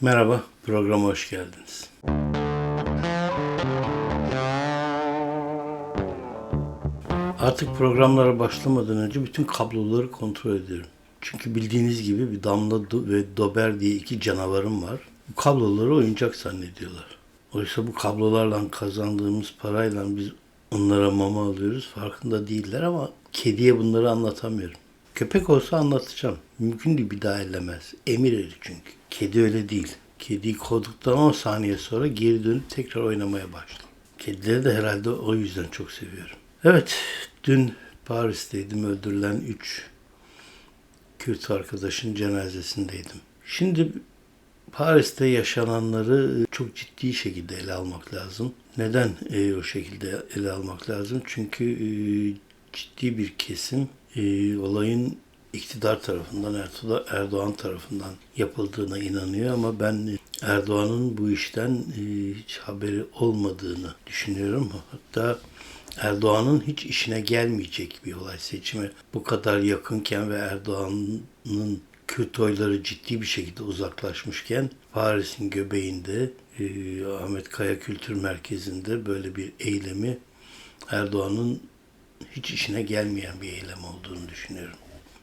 Merhaba, programa hoş geldiniz. Artık programlara başlamadan önce bütün kabloları kontrol ediyorum. Çünkü bildiğiniz gibi bir Damla ve Dober diye iki canavarım var. Bu kabloları oyuncak zannediyorlar. Oysa bu kablolarla kazandığımız parayla biz onlara mama alıyoruz. Farkında değiller ama kediye bunları anlatamıyorum. Köpek olsa anlatacağım. Mümkün değil bir daha ellemez. Emir eri çünkü. Kedi öyle değil. Kediyi kovduktan 10 saniye sonra geri dönüp tekrar oynamaya başlar. Kedileri de herhalde o yüzden çok seviyorum. Evet, dün Paris'teydim. Öldürülen 3 Kürt arkadaşın cenazesindeydim. Şimdi Paris'te yaşananları çok ciddi şekilde ele almak lazım. Neden e, o şekilde ele almak lazım? Çünkü e, ciddi bir kesim e, olayın iktidar tarafından, Erdoğan, tarafından yapıldığına inanıyor ama ben Erdoğan'ın bu işten e, hiç haberi olmadığını düşünüyorum. Hatta Erdoğan'ın hiç işine gelmeyecek bir olay seçime bu kadar yakınken ve Erdoğan'ın Kürt oyları ciddi bir şekilde uzaklaşmışken Paris'in göbeğinde e, Ahmet Kaya Kültür Merkezi'nde böyle bir eylemi Erdoğan'ın hiç işine gelmeyen bir eylem olduğunu düşünüyorum.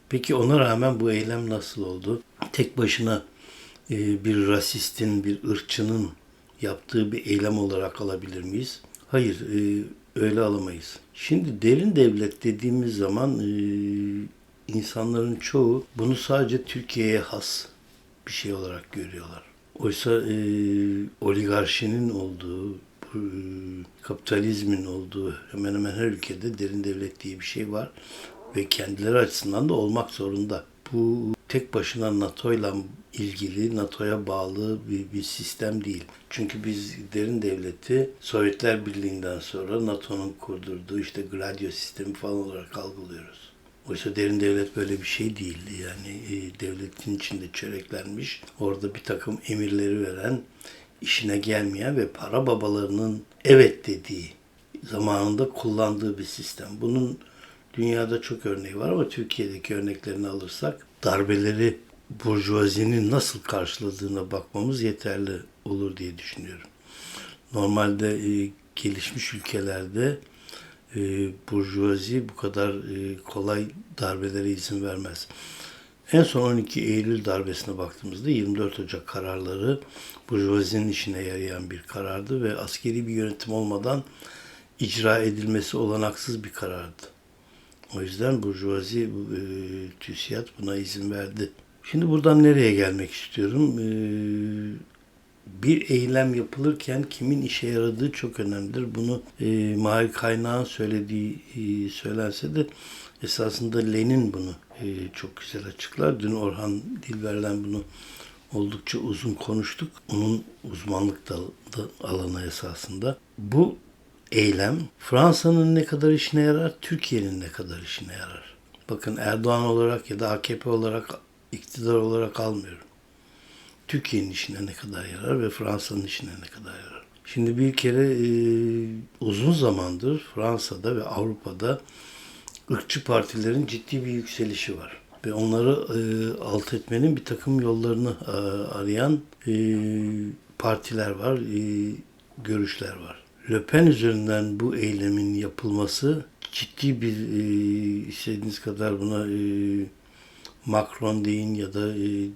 Peki ona rağmen bu eylem nasıl oldu? Tek başına e, bir rasistin, bir ırkçının yaptığı bir eylem olarak alabilir miyiz? Hayır, e, öyle alamayız. Şimdi derin devlet dediğimiz zaman e, insanların çoğu bunu sadece Türkiye'ye has bir şey olarak görüyorlar. Oysa e, oligarşinin olduğu, kapitalizmin olduğu hemen hemen her ülkede derin devlet diye bir şey var ve kendileri açısından da olmak zorunda. Bu tek başına NATO ile ilgili, NATO'ya bağlı bir, bir sistem değil. Çünkü biz derin devleti Sovyetler Birliği'nden sonra NATO'nun kurdurduğu işte Gladio sistemi falan olarak algılıyoruz. Oysa derin devlet böyle bir şey değildi. Yani e, devletin içinde çöreklenmiş, orada bir takım emirleri veren, işine gelmeyen ve para babalarının evet dediği, zamanında kullandığı bir sistem. Bunun dünyada çok örneği var ama Türkiye'deki örneklerini alırsak darbeleri burjuvazinin nasıl karşıladığına bakmamız yeterli olur diye düşünüyorum. Normalde e, gelişmiş ülkelerde e, burjuvazi bu kadar e, kolay darbelere izin vermez. En son 12 Eylül darbesine baktığımızda 24 Ocak kararları burjuvazinin işine yarayan bir karardı ve askeri bir yönetim olmadan icra edilmesi olanaksız bir karardı. O yüzden burjuvazi, e, TÜSİAD buna izin verdi. Şimdi buradan nereye gelmek istiyorum? E, bir eylem yapılırken kimin işe yaradığı çok önemlidir. Bunu e, Mahir Kaynağ'ın söylediği e, söylense de esasında Lenin bunu e, çok güzel açıklar. Dün Orhan Dilber'den bunu oldukça uzun konuştuk. Onun uzmanlık da, da alanı esasında. Bu eylem Fransa'nın ne kadar işine yarar, Türkiye'nin ne kadar işine yarar. Bakın Erdoğan olarak ya da AKP olarak, iktidar olarak almıyorum. Türkiye'nin işine ne kadar yarar ve Fransa'nın işine ne kadar yarar. Şimdi bir kere e, uzun zamandır Fransa'da ve Avrupa'da ırkçı partilerin ciddi bir yükselişi var. Ve onları e, alt etmenin bir takım yollarını e, arayan e, partiler var, e, görüşler var. Le Pen üzerinden bu eylemin yapılması ciddi bir e, istediğiniz kadar buna e, Macron deyin ya da e,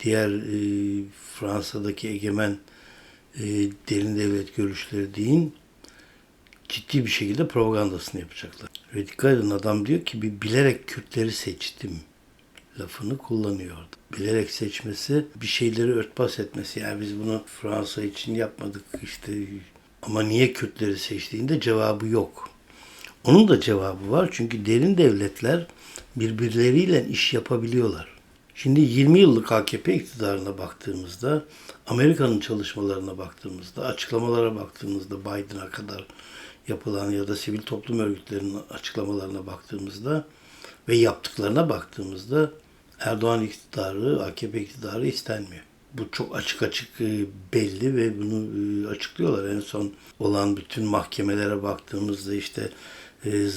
diğer e, Fransa'daki egemen e, derin devlet görüşleri deyin ciddi bir şekilde propagandasını yapacaklar. Ve dikkat edin adam diyor ki bir bilerek Kürtleri seçtim lafını kullanıyordu. Bilerek seçmesi bir şeyleri örtbas etmesi. Yani biz bunu Fransa için yapmadık işte ama niye Kürtleri seçtiğinde cevabı yok. Onun da cevabı var çünkü derin devletler birbirleriyle iş yapabiliyorlar. Şimdi 20 yıllık AKP iktidarına baktığımızda, Amerika'nın çalışmalarına baktığımızda, açıklamalara baktığımızda Biden'a kadar yapılan ya da sivil toplum örgütlerinin açıklamalarına baktığımızda ve yaptıklarına baktığımızda Erdoğan iktidarı, AKP iktidarı istenmiyor. Bu çok açık açık belli ve bunu açıklıyorlar. En son olan bütün mahkemelere baktığımızda işte e,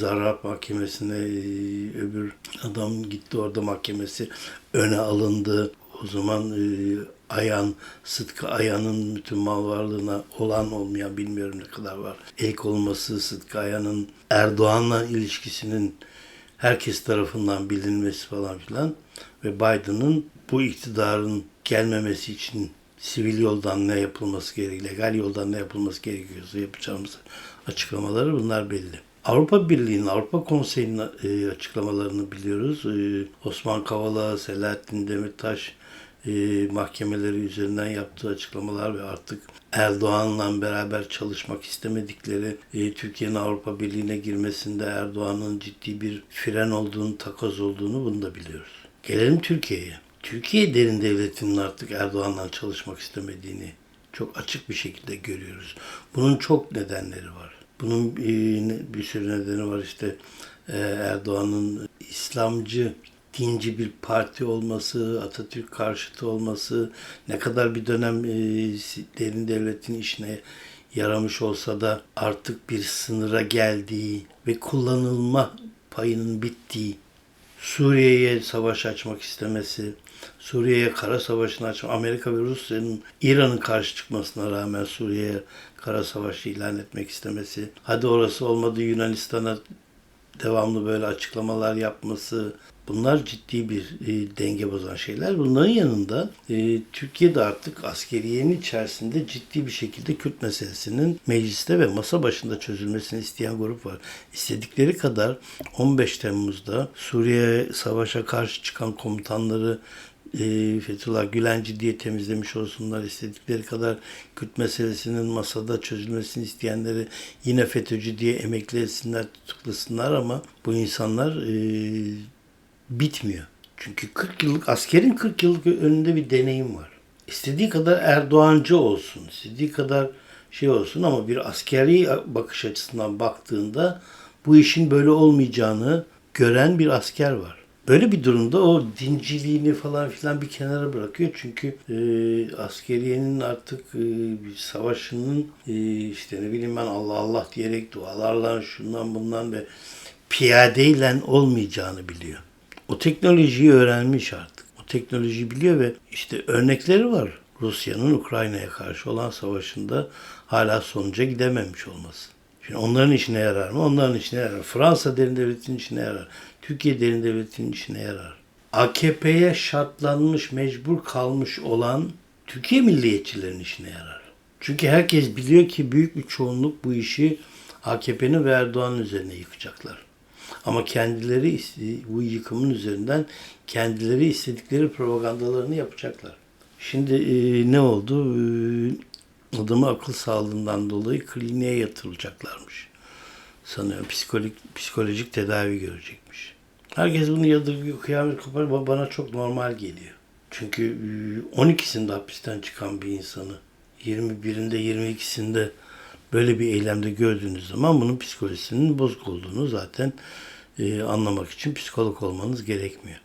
Mahkemesi'ne e, öbür adam gitti orada mahkemesi öne alındı. O zaman e, Ayan, Sıtkı Ayan'ın bütün mal varlığına olan olmayan bilmiyorum ne kadar var. El olması, Sıtkı Ayan'ın Erdoğan'la ilişkisinin herkes tarafından bilinmesi falan filan ve Biden'ın bu iktidarın gelmemesi için sivil yoldan ne yapılması gerekiyor, legal yoldan ne yapılması gerekiyorsa yapacağımız açıklamaları bunlar belli. Avrupa Birliği'nin, Avrupa Konseyi'nin e, açıklamalarını biliyoruz. E, Osman Kavala, Selahattin Demirtaş e, mahkemeleri üzerinden yaptığı açıklamalar ve artık Erdoğan'la beraber çalışmak istemedikleri, e, Türkiye'nin Avrupa Birliği'ne girmesinde Erdoğan'ın ciddi bir fren olduğunu, takoz olduğunu bunu da biliyoruz. Gelelim Türkiye'ye. Türkiye derin devletinin artık Erdoğan'la çalışmak istemediğini çok açık bir şekilde görüyoruz. Bunun çok nedenleri var. Bunun e, bir sürü nedeni var. İşte e, Erdoğan'ın İslamcı dinci bir parti olması, Atatürk karşıtı olması, ne kadar bir dönem e, derin devletin işine yaramış olsa da artık bir sınıra geldiği ve kullanılma payının bittiği, Suriye'ye savaş açmak istemesi, Suriye'ye kara savaşını açmak, Amerika ve Rusya'nın İran'ın karşı çıkmasına rağmen Suriye'ye kara savaşı ilan etmek istemesi, hadi orası olmadı Yunanistan'a devamlı böyle açıklamalar yapması, Bunlar ciddi bir e, denge bozan şeyler. Bunların yanında e, Türkiye'de artık askeriyenin içerisinde ciddi bir şekilde Kürt meselesinin mecliste ve masa başında çözülmesini isteyen grup var. İstedikleri kadar 15 Temmuz'da Suriye savaşa karşı çıkan komutanları e, Fethullah Gülenci diye temizlemiş olsunlar. istedikleri kadar Kürt meselesinin masada çözülmesini isteyenleri yine FETÖ'cü diye emekli etsinler, tutuklasınlar ama bu insanlar e, bitmiyor. Çünkü 40 yıllık askerin 40 yıllık önünde bir deneyim var. İstediği kadar Erdoğancı olsun, istediği kadar şey olsun ama bir askeri bakış açısından baktığında bu işin böyle olmayacağını gören bir asker var. Böyle bir durumda o dinciliğini falan filan bir kenara bırakıyor. Çünkü e, askeriyenin artık e, savaşının e, işte ne bileyim ben Allah Allah diyerek dualarla şundan bundan ve piyadeyle olmayacağını biliyor. O teknolojiyi öğrenmiş artık. O teknolojiyi biliyor ve işte örnekleri var. Rusya'nın Ukrayna'ya karşı olan savaşında hala sonuca gidememiş olması. Şimdi onların işine yarar mı? Onların işine yarar. Fransa derin devletinin işine yarar. Türkiye derin devletinin işine yarar. AKP'ye şartlanmış, mecbur kalmış olan Türkiye milliyetçilerin işine yarar. Çünkü herkes biliyor ki büyük bir çoğunluk bu işi AKP'nin ve Erdoğan'ın üzerine yıkacaklar. Ama kendileri bu yıkımın üzerinden kendileri istedikleri propagandalarını yapacaklar. Şimdi e, ne oldu? E, adamı akıl sağlığından dolayı kliniğe yatırılacaklarmış. Sanıyorum psikolojik, psikolojik tedavi görecekmiş. Herkes bunu yadırgıyor, kıyamet kopar. Bana çok normal geliyor. Çünkü 12'sinde hapisten çıkan bir insanı 21'inde 22'sinde böyle bir eylemde gördüğünüz zaman bunun psikolojisinin bozuk olduğunu zaten e, anlamak için psikolog olmanız gerekmiyor.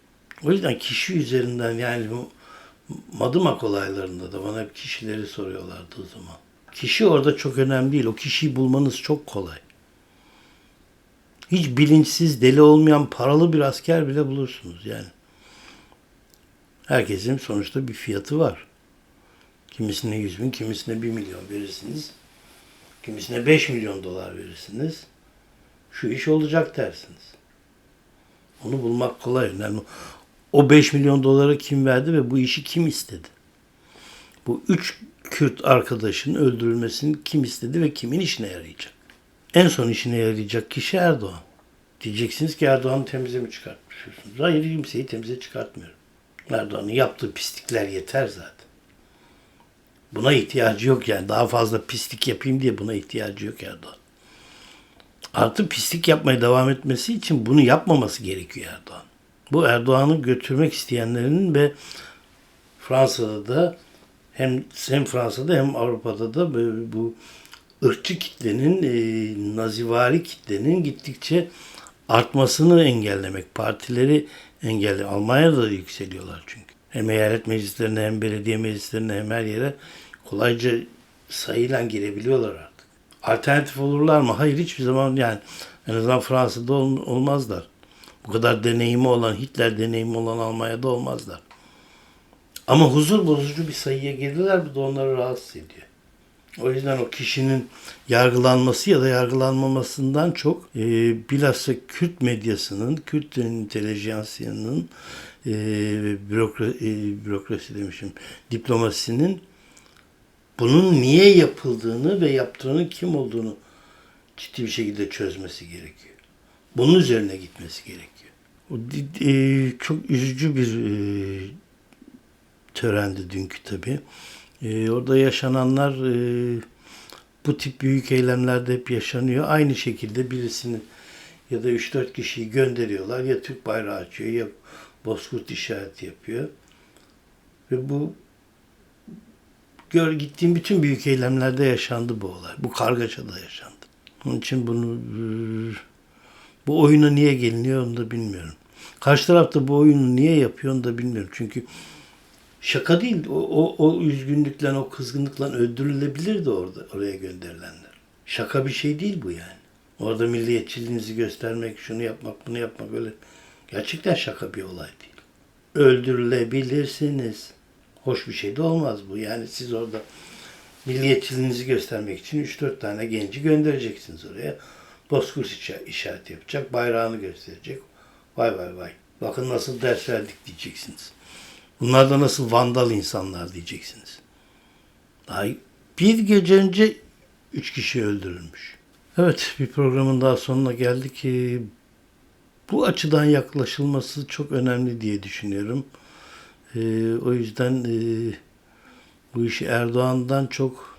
O yüzden kişi üzerinden yani bu Madımak olaylarında da bana hep kişileri soruyorlardı o zaman. Kişi orada çok önemli değil. O kişiyi bulmanız çok kolay. Hiç bilinçsiz, deli olmayan paralı bir asker bile bulursunuz yani. Herkesin sonuçta bir fiyatı var. Kimisine 100 bin, kimisine 1 milyon verirsiniz. Kimisine 5 milyon dolar verirsiniz. Şu iş olacak dersiniz. Onu bulmak kolay. Yani o 5 milyon doları kim verdi ve bu işi kim istedi? Bu üç Kürt arkadaşın öldürülmesini kim istedi ve kimin işine yarayacak? En son işine yarayacak kişi Erdoğan. Diyeceksiniz ki Erdoğan'ı temize mi çıkartmışsınız? Hayır kimseyi temize çıkartmıyorum. Erdoğan'ın yaptığı pislikler yeter zaten. Buna ihtiyacı yok yani. Daha fazla pislik yapayım diye buna ihtiyacı yok Erdoğan. Artı pislik yapmaya devam etmesi için bunu yapmaması gerekiyor Erdoğan. Bu Erdoğan'ı götürmek isteyenlerin ve Fransa'da da hem hem Fransa'da hem Avrupa'da da bu ırkçı kitlenin, e, nazivari kitlenin gittikçe artmasını engellemek, partileri engellemek. Almanya'da da yükseliyorlar çünkü. Hem eyalet meclislerine hem belediye meclislerine hem her yere kolayca sayıyla girebiliyorlar artık. Alternatif olurlar mı? Hayır hiçbir zaman yani en azından Fransa'da ol, olmazlar. Bu kadar deneyimi olan, Hitler deneyimi olan Almanya'da olmazlar. Ama huzur bozucu bir sayıya girdiler. Bu da onları rahatsız ediyor. O yüzden o kişinin yargılanması ya da yargılanmamasından çok e, bilhassa Kürt medyasının, Kürt intelijansiyonun, e, bürokra, e, bürokrasi demişim, diplomasinin bunun niye yapıldığını ve yaptığının kim olduğunu ciddi bir şekilde çözmesi gerekiyor. Bunun üzerine gitmesi gerekiyor. O e, çok üzücü bir e, törendi dünkü tabii. E, orada yaşananlar e, bu tip büyük eylemlerde hep yaşanıyor. Aynı şekilde birisini ya da 3-4 kişiyi gönderiyorlar. Ya Türk bayrağı açıyor ya Bozkurt işareti yapıyor. Ve bu gör gittiğim bütün büyük eylemlerde yaşandı bu olay. Bu kargaşada yaşandı. Onun için bunu e, bu oyuna niye geliniyor onu da bilmiyorum. Karşı tarafta bu oyunu niye yapıyor onu da bilmiyorum. Çünkü şaka değil. O, o, o üzgünlükle, o kızgınlıkla öldürülebilirdi orada oraya gönderilenler. Şaka bir şey değil bu yani. Orada milliyetçiliğinizi göstermek, şunu yapmak, bunu yapmak öyle gerçekten şaka bir olay değil. Öldürülebilirsiniz. Hoş bir şey de olmaz bu. Yani siz orada milliyetçiliğinizi göstermek için 3-4 tane genci göndereceksiniz oraya. Bozkurt işa- işareti yapacak, bayrağını gösterecek. Vay vay vay. Bakın nasıl ders verdik diyeceksiniz. Bunlar da nasıl vandal insanlar diyeceksiniz. Daha bir gece önce üç kişi öldürülmüş. Evet bir programın daha sonuna geldik. Ee, Bu açıdan yaklaşılması çok önemli diye düşünüyorum. Ee, o yüzden e, bu işi Erdoğan'dan çok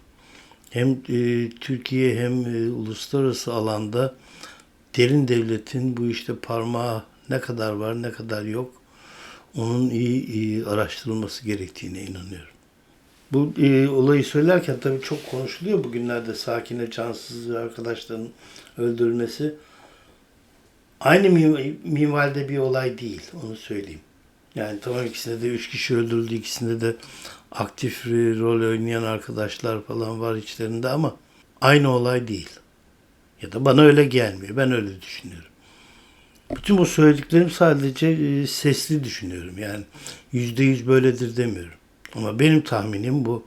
hem e, Türkiye hem e, uluslararası alanda derin devletin bu işte parmağı ne kadar var ne kadar yok onun iyi, iyi araştırılması gerektiğine inanıyorum. Bu e, olayı söylerken tabii çok konuşuluyor bugünlerde Sakine Cansız arkadaşların öldürülmesi. Aynı mi- minvalde bir olay değil onu söyleyeyim. Yani tamam ikisinde de üç kişi öldürüldü, ikisinde de aktif rol oynayan arkadaşlar falan var içlerinde ama aynı olay değil. Ya da bana öyle gelmiyor. Ben öyle düşünüyorum. Bütün bu söylediklerim sadece e, sesli düşünüyorum. Yani yüzde yüz böyledir demiyorum. Ama benim tahminim bu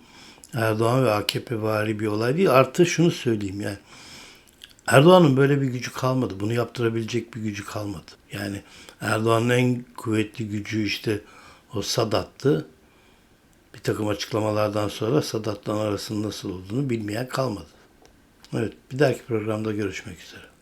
Erdoğan ve AKP vari bir olay değil. Artı şunu söyleyeyim yani. Erdoğan'ın böyle bir gücü kalmadı. Bunu yaptırabilecek bir gücü kalmadı. Yani Erdoğan'ın en kuvvetli gücü işte o Sadat'tı. Bir takım açıklamalardan sonra Sadat'la arasının nasıl olduğunu bilmeyen kalmadı. Evet, bir dahaki programda görüşmek üzere.